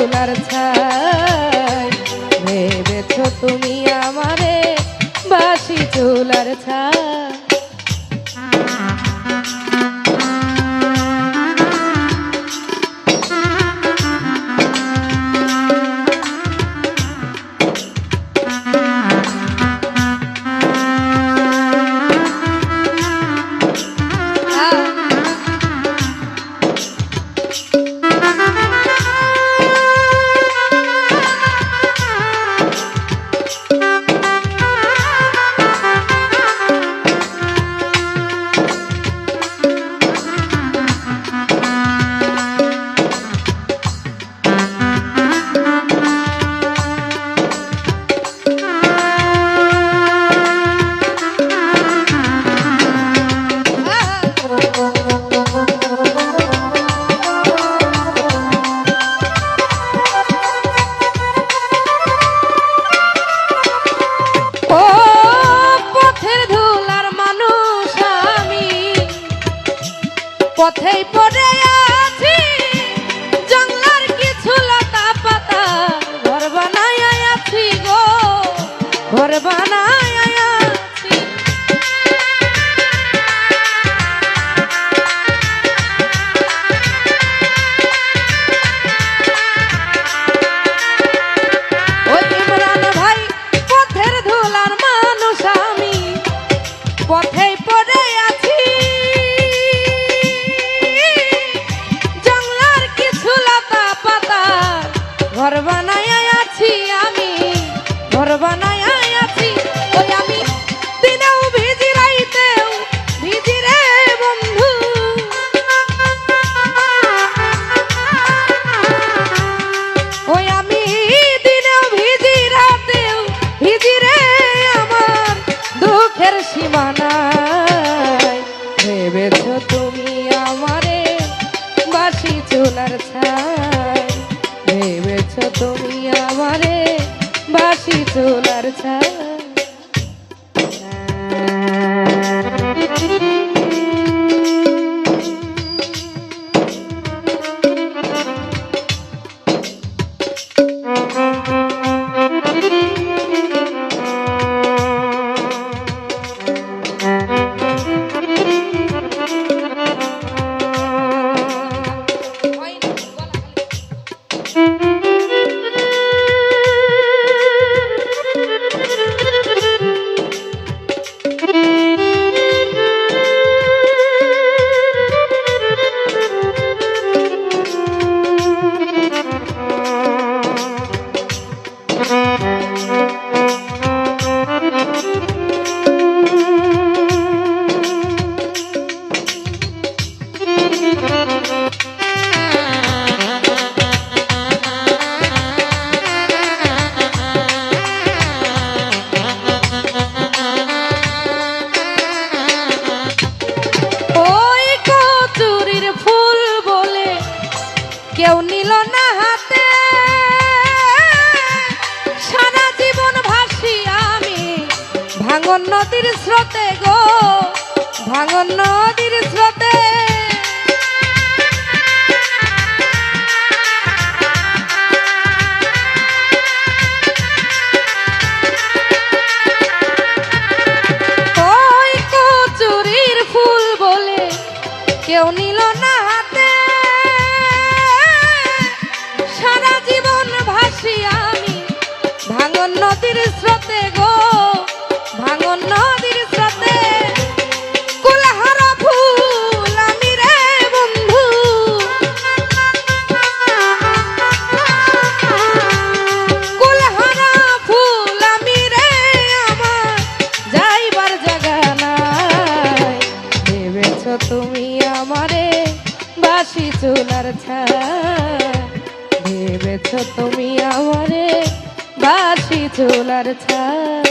চুলার ছাই। ভেবেছ তুমি আমারে বাসি চুলার ছাই? পথেই পড়ে আছি। জঙ্গলার কিছু লতা পাতা ঘর বানায় আছি গো। ঘর বানায় সীমানায় ভেবেছ তুমি আমারে বাসি চুলার ছাই? আমারে বাসি চুলার ছাই? ভাঙন নদীর স্রোতে। ওই কচুরির ফুল বলে কেউ নিল না হাতে। সারা জীবন ভাসি আমি ভাঙন নদীর স্রোতে গো। বাসি চুলার ছাড় ভেবেছ তুমি আমারে বাসি চুলার ছাই